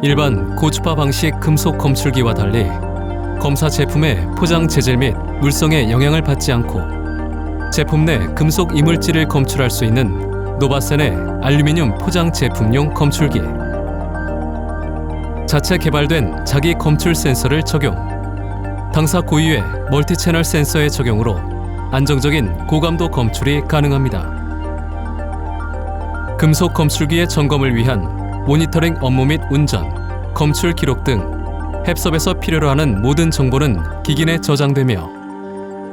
일반 고주파 방식 금속 검출기와 달리 검사 제품의 포장 재질 및 물성에 영향을 받지 않고 제품 내 금속 이물질을 검출할 수 있는 노바센의 알루미늄 포장 제품용 검출기. 자체 개발된 자기 검출 센서를 적용. 당사 고유의 멀티 채널 센서의 적용으로 안정적인 고감도 검출이 가능합니다. 금속 검출기의 점검을 위한 모니터링 업무 및 운전, 검출 기록 등 햅섭에서 필요로 하는 모든 정보는 기기 내 저장되며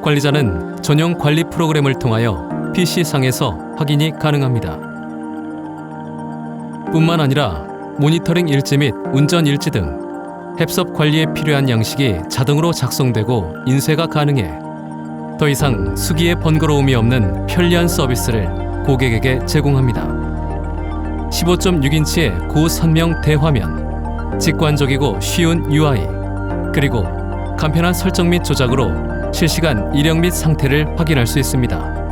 관리자는 전용 관리 프로그램을 통하여 PC상에서 확인이 가능합니다. 뿐만 아니라 모니터링 일지 및 운전 일지 등 햅섭 관리에 필요한 양식이 자동으로 작성되고 인쇄가 가능해 더 이상 수기의 번거로움이 없는 편리한 서비스를 고객에게 제공합니다. 15.6인치의 고선명 대화면, 직관적이고 쉬운 UI, 그리고 간편한 설정 및 조작으로 실시간 이력 및 상태를 확인할 수 있습니다.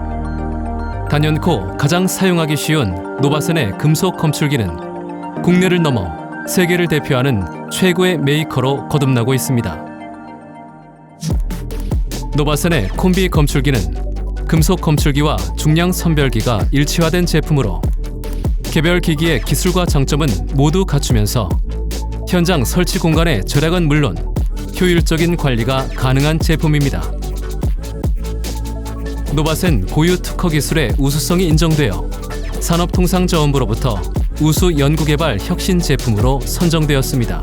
단연코 가장 사용하기 쉬운 노바센의 금속 검출기는 국내를 넘어 세계를 대표하는 최고의 메이커로 거듭나고 있습니다. 노바센의 콤비 검출기는 금속 검출기와 중량 선별기가 일치화된 제품으로 개별 기기의 기술과 장점은 모두 갖추면서 현장 설치 공간의 절약은 물론 효율적인 관리가 가능한 제품입니다. 노바센 고유 특허 기술의 우수성이 인정되어 산업통상자원부로부터 우수 연구개발 혁신 제품으로 선정되었습니다.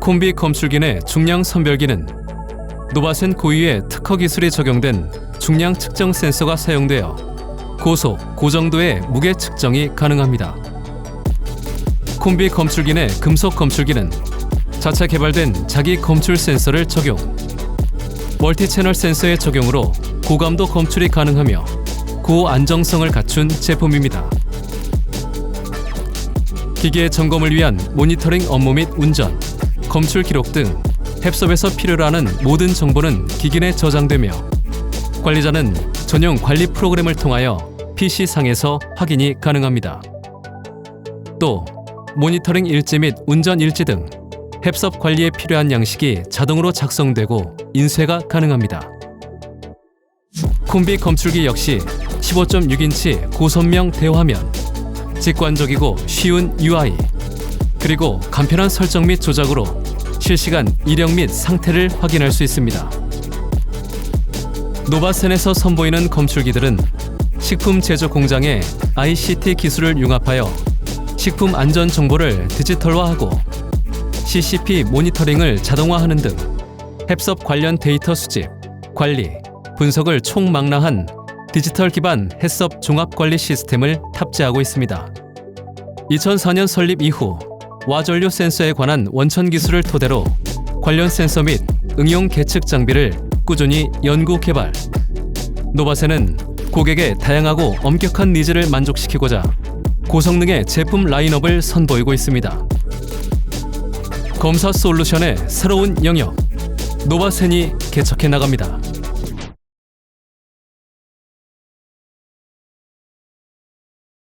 콤비 검출기 내 중량 선별기는 노바센 고유의 특허 기술이 적용된 중량 측정 센서가 사용되어 고속, 고정도의 무게 측정이 가능합니다. 콤비 검출기 내 금속 검출기는 자체 개발된 자기 검출 센서를 적용. 멀티 채널 센서의 적용으로 고감도 검출이 가능하며 고안정성을 갖춘 제품입니다. 기계의 점검을 위한 모니터링 업무 및 운전, 검출 기록 등 햅섭에서 필요로 하는 모든 정보는 기기 내 저장되며 관리자는 전용 관리 프로그램을 통하여 PC상에서 확인이 가능합니다. 또 모니터링 일지 및 운전 일지 등 햅섭 관리에 필요한 양식이 자동으로 작성되고 인쇄가 가능합니다. 콤비 검출기 역시 15.6인치 고선명 대화면, 직관적이고 쉬운 UI, 그리고 간편한 설정 및 조작으로 실시간 이력 및 상태를 확인할 수 있습니다. 노바센에서 선보이는 검출기들은 식품 제조 공장의 ICT 기술을 융합하여 식품 안전 정보를 디지털화하고 CCP 모니터링을 자동화하는 등 햅섭 관련 데이터 수집, 관리, 분석을 총망라한 디지털 기반 햇섭 종합 관리 시스템을 탑재하고 있습니다. 2004년 설립 이후 와전류 센서에 관한 원천 기술을 토대로 관련 센서 및 응용 계측 장비를 꾸준히 연구 개발. 노바센은 고객의 다양하고 엄격한 니즈를 만족시키고자 고성능의 제품 라인업을 선보이고 있습니다. 검사 솔루션의 새로운 영역 노바센이 개척해 나갑니다.